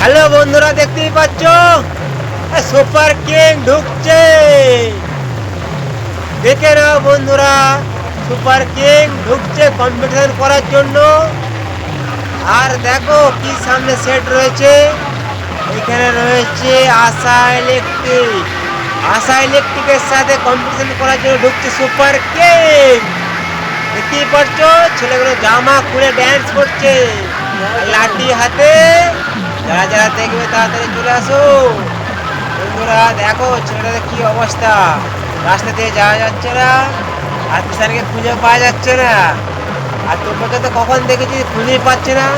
Hello বন্ধুরা, দেখতেই পাচ্ছ? সুপার কিং ঢুকছে। দেখে নাও বন্ধুরা, সুপার কিং ঢুকছে কম্পিটিশন করার জন্য। আর দেখো কি সামনে সেট রয়েছে। এখানে রয়েছে আশা ইলেকট্রিক। আশা ইলেকট্রিকের সাথে কম্পিটিশন করার জন্য ঢুকছে সুপার কিং। দেখতেই পাচ্ছ, ছেলেগুলো জামা খুলে ড্যান্স করছে। লাঠি হাতে। যারা যারা দেখবে তাড়াতাড়ি চলে আসো। বন্ধুরা, দেখো ছেলেটাদের কি অবস্থা। রাস্তা দিয়ে যাওয়া যাচ্ছে না, আর স্যারকে খুঁজে পাওয়া যাচ্ছে না। আর তোমরা তো কখন দেখেছি খুঁজে পাচ্ছে না।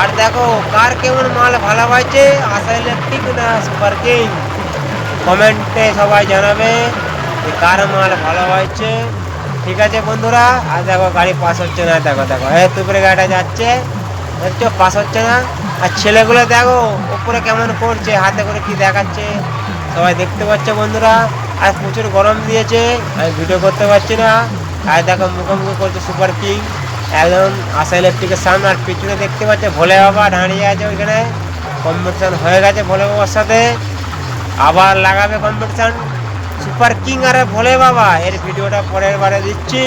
আর দেখো, কার কেমন মাল ভালো পাইছে, আশা ইলেকট্রিক না, সুপার কিং। কমেন্টে সবাই জানাবে যে কার মাল ভালো হয়েছে ঠিক আছে বন্ধুরা, আর দেখো গাড়ি পাস হচ্ছে না, দেখো দেখো। এ, তুপরে গাড়িটা যাচ্ছে, দেখছ, পাস হচ্ছে না। আর ছেলেগুলো দেখো উপরে কেমন করছে হাতে করে কি দেখাচ্ছে? সবাই দেখতে পাচ্ছে বন্ধুরা। আর প্রচুর গরম দিয়েছে, আমি ভিডিও করতে পারছি না। আর দেখো মুখোমুখি করছে সুপার কিং একদম আশা ইলেকট্রিকের সামনে। আর পিছনে দেখতে পাচ্ছে ভোলে বাবা দাঁড়িয়ে আছে ওইখানে। কম্পিটিশন হয়ে গেছে ভোলে বাবার সাথে। আবার লাগাবে কম্পিটিশন সুপার কিং আর ভোলে বাবা, এর ভিডিওটা পরের বারে দিচ্ছি।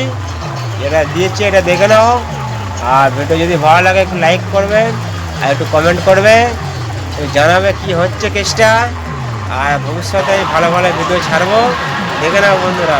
এটা দিয়েছি এটা দেখে নাও। আর ভিডিও যদি ভালো লাগে একটু লাইক করবে আর একটু কমেন্ট করবে জানাবে কি হচ্ছে কেসটা আর ভবিষ্যতে ভালো ভালো ভিডিও ছাড়বো। দেখে নাও বন্ধুরা।